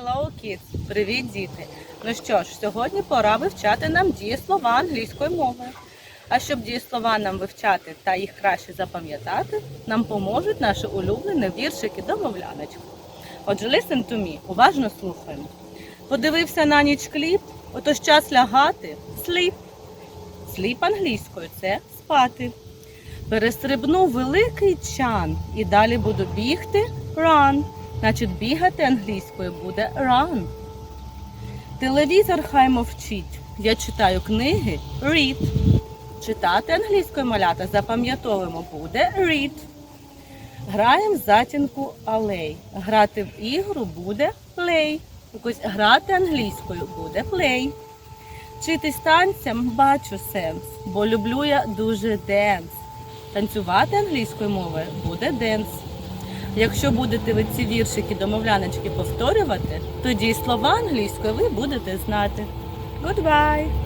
kids! Привіт, діти! Ну що ж, сьогодні пора вивчати нам дієслова англійської мови. А щоб дієслова нам вивчати та їх краще запам'ятати, нам поможуть наші улюблені віршики домовляночки. Отже, listen to me, уважно слухаємо. Подивився на ніч кліп, отож час лягати, sleep. Sleep англійською це спати. Перестрибнув великий чан і далі буду бігти run. Значить, бігати англійською буде run. Телевізор хай мовчить. Я читаю книги read. Читати англійською малята запам'ятовуємо буде read. Граємо в затінку алей. Грати в ігру буде play. Якось грати англійською буде play. Вчитись танцям бачу сенс, бо люблю я дуже денс. Танцювати англійською мовою буде денс. Якщо будете ви ці віршики домовляночки повторювати, тоді й слова англійської ви будете знати. Goodbye!